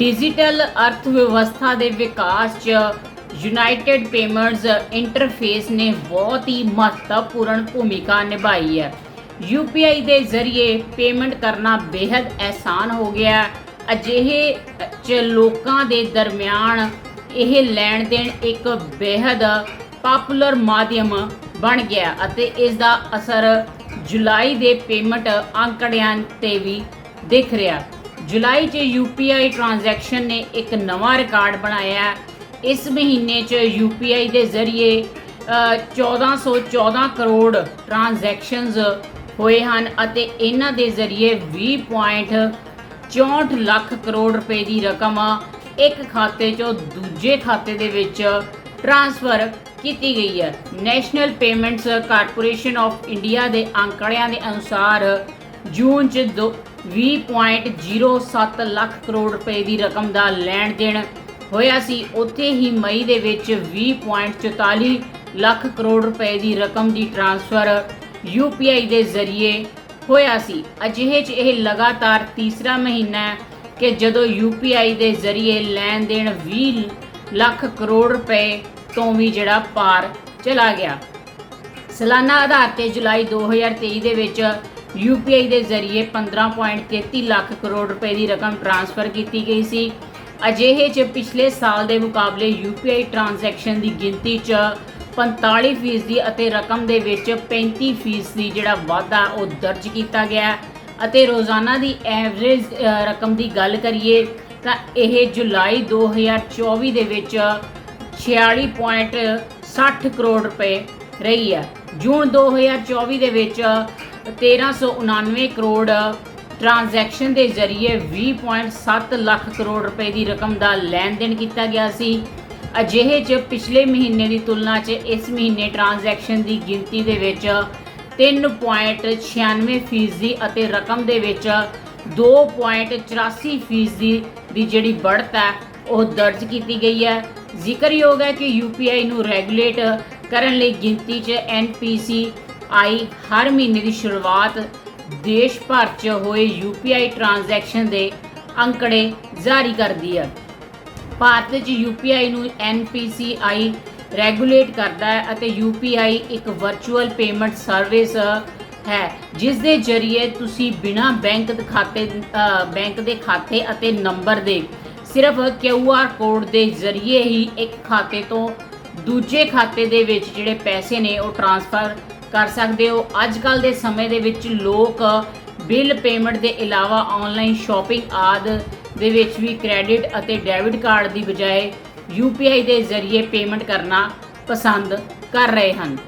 Digital ਅਰਥ ਵਿਵਸਥਾ ਦੇ ਵਿਕਾਸ 'ਚ ਯੂਨਾਈਟਿਡ ਪੇਮੈਂਟਸ ਇੰਟਰਫੇਸ ਨੇ ਬਹੁਤ ਹੀ ਮਹੱਤਵਪੂਰਨ ਭੂਮਿਕਾ ਨਿਭਾਈ ਹੈ। UPI ਦੇ ਜ਼ਰੀਏ ਪੇਮੈਂਟ ਕਰਨਾ ਬੇहद ਆਸਾਨ ਹੋ ਗਿਆ ਅਜਿਹੇ 'ਚ ਲੋਕਾਂ ਦੇ ਦਰਮਿਆਨ ਇਹ ਲੈਣ ਦੇਣ ਇੱਕ ਬੇहद ਪਪੂਲਰ ਮਾਧਿਅਮ ਬਣ ਗਿਆ ਅਤੇ ਇਸ ਦਾ ਅਸਰ ਜੁਲਾਈ ਦੇ ਪੇਮੈਂਟ ਅੰਕੜਿਆਂ ਤੇ ਵੀ ਦਿਖ ਰਿਹਾ ਜੁਲਾਈ 'ਚ UPI ਟ੍ਰਾਂਜੈਕਸ਼ਨ ਨੇ ਇੱਕ ਨਵਾਂ ਰਿਕਾਰਡ ਬਣਾਇਆ। ਇਸ ਮਹੀਨੇ 'ਚ UPI ਦੇ ਜ਼ਰੀਏ ਅ, 1414 ਕਰੋੜ ਟ੍ਰਾਂਜੈਕਸ਼ਨਸ ਹੋਏ ਹਨ ਅਤੇ ਇਹਨਾਂ ਦੇ ਜ਼ਰੀਏ 20.64 ਲੱਖ ਕਰੋੜ ਰੁਪਏ ਦੀ ਰਕਮ ਇੱਕ ਖਾਤੇ 'ਚੋਂ ਦੂਜੇ ਖਾਤੇ ਦੇ ਵਿੱਚ ਟ੍ਰਾਂਸਫਰ ਕੀਤੀ ਗਈ ਹੈ। National Payments Corporation of India ਦੇ ਅੰਕੜਿਆਂ ਦੇ ਅਨੁਸਾਰ ਜੂਨ 'ਚ ਦੋ- 20.07 ਲੱਖ ਕਰੋੜ ਰੁਪਏ ਦੀ ਰਕਮ ਦਾ ਲੈਣ ਦੇਣ ਹੋਇਆ ਸੀ। ਉੱਥੇ ਹੀ ਮਈ ਦੇ ਵਿੱਚ 20.44 ਲੱਖ ਕਰੋੜ ਰੁਪਏ ਦੀ ਰਕਮ ਦੀ ਟ੍ਰਾਂਸਫਰ UPI ਦੇ ਜ਼ਰੀਏ ਹੋਇਆ ਸੀ। ਅਜਿਹੇ 'ਚ ਇਹ ਲਗਾਤਾਰ ਤੀਸਰਾ ਮਹੀਨਾ ਹੈ ਕਿ ਜਦੋਂ UPI ਦੇ ਜ਼ਰੀਏ ਲੈਣ ਦੇਣ 20 ਲੱਖ ਕਰੋੜ ਰੁਪਏ ਤੋਂ ਵੀ ਜਿਹੜਾ ਪਾਰ ਚਲਾ ਗਿਆ। ਸਾਲਾਨਾ ਆਧਾਰ ਤੇ ਜੁਲਾਈ 2023 ਦੇ ਵਿੱਚ UPI ਦੇ ਜ਼ਰੀਏ 15.33 ਲੱਖ ਕਰੋੜ ਰੁਪਏ ਦੀ ਰਕਮ ਟ੍ਰਾਂਸਫਰ ਕੀਤੀ ਗਈ ਸੀ। ਅਜਿਹੇ 'ਚ ਪਿਛਲੇ ਸਾਲ ਦੇ ਮੁਕਾਬਲੇ UPI ਟ੍ਰਾਂਜੈਕਸ਼ਨ ਦੀ ਗਿਣਤੀ 'ਚ 45 ਫੀਸਦੀ ਅਤੇ ਰਕਮ ਦੇ ਵਿੱਚ 35 ਫੀਸਦੀ ਜਿਹੜਾ ਵਾਧਾ ਉਹ ਦਰਜ ਕੀਤਾ ਗਿਆ ਅਤੇ ਰੋਜ਼ਾਨਾ ਦੀ ਐਵਰੇਜ ਰਕਮ ਦੀ ਗੱਲ ਕਰੀਏ ਤਾਂ ਇਹ ਜੁਲਾਈ 2024 ਦੇ ਵਿੱਚ 46.60 ਕਰੋੜ ਰੁਪਏ ਰਹੀ ਹੈ। ਜੂਨ 2024 ਦੇ ਵਿੱਚ 1399 ਕਰੋੜ ਟ੍ਰਾਂਜੈਕਸ਼ਨ ਦੇ ਜ਼ਰੀਏ 20.7 ਲੱਖ ਕਰੋੜ ਰੁਪਏ ਦੀ ਰਕਮ ਦਾ ਲੈਣ ਦੇਣ ਕੀਤਾ ਗਿਆ ਸੀ। ਅਜਿਹੇ 'ਚ ਪਿਛਲੇ ਮਹੀਨੇ ਦੀ ਤੁਲਨਾ 'ਚ ਇਸ ਮਹੀਨੇ ਟ੍ਰਾਂਜੈਕਸ਼ਨ ਦੀ ਗਿਣਤੀ ਦੇ ਵਿੱਚ 3.96% ਅਤੇ ਰਕਮ ਦੇ ਵਿੱਚ 2.84% ਦੀ ਜਿਹੜੀ ਬੜਤ ਹੈ, ਉਹ ਦਰਜ ਕੀਤੀ ਗਈ ਹੈ। ਜ਼ਿਕਰਯੋਗ ਹੈ ਕਿ UPI ਨੂੰ ਰੈਗੂਲੇਟ ਕਰਨ ਲਈ ਗਿਣਤੀ 'ਚ NPC ਆਈ ਹਰ ਮਹੀਨੇ ਦੀ ਸ਼ੁਰੂਆਤ ਦੇਸ਼ ਭਰ 'ਚ ਹੋਏ UPI ਟ੍ਰਾਂਜੈਕਸ਼ਨ ਦੇ ਅੰਕੜੇ ਜਾਰੀ ਕਰਦੀ ਹੈ। ਭਾਰਤ 'ਚ UPI ਨੂੰ NPCI ਰੈਗੂਲੇਟ ਕਰਦਾ ਹੈ ਅਤੇ UPI ਇੱਕ ਵਰਚੁਅਲ ਪੇਮੈਂਟ ਸਰਵਿਸ ਹੈ, ਜਿਸ ਦੇ ਜ਼ਰੀਏ ਤੁਸੀਂ ਬਿਨਾਂ ਬੈਂਕ ਦੇ ਖਾਤੇ ਬੈਂਕ ਦੇ ਖਾਤੇ ਅਤੇ ਨੰਬਰ ਦੇ ਸਿਰਫ QR ਕੋਡ ਦੇ ਜ਼ਰੀਏ ਹੀ ਇੱਕ ਖਾਤੇ ਤੋਂ ਦੂਜੇ ਖਾਤੇ ਦੇ ਵਿੱਚ ਜਿਹੜੇ ਪੈਸੇ ਨੇ ਉਹ ਟ੍ਰਾਂਸਫਰ ਕਰ ਸਕਦੇ ਹੋ। ਅੱਜ ਕੱਲ ਦੇ ਸਮੇਂ ਦੇ ਵਿੱਚ ਲੋਕ ਬਿੱਲ ਪੇਮੈਂਟ ਦੇ ਇਲਾਵਾ ਆਨਲਾਈਨ ਸ਼ਾਪਿੰਗ ਆਦਿ ਦੇ ਵਿੱਚ ਵੀ ਕ੍ਰੈਡਿਟ ਅਤੇ ਡੈਬਿਟ ਕਾਰਡ ਦੀ ਬਜਾਏ UPI ਦੇ ਜ਼ਰੀਏ ਪੇਮੈਂਟ ਕਰਨਾ ਪਸੰਦ ਕਰ ਰਹੇ ਹਨ।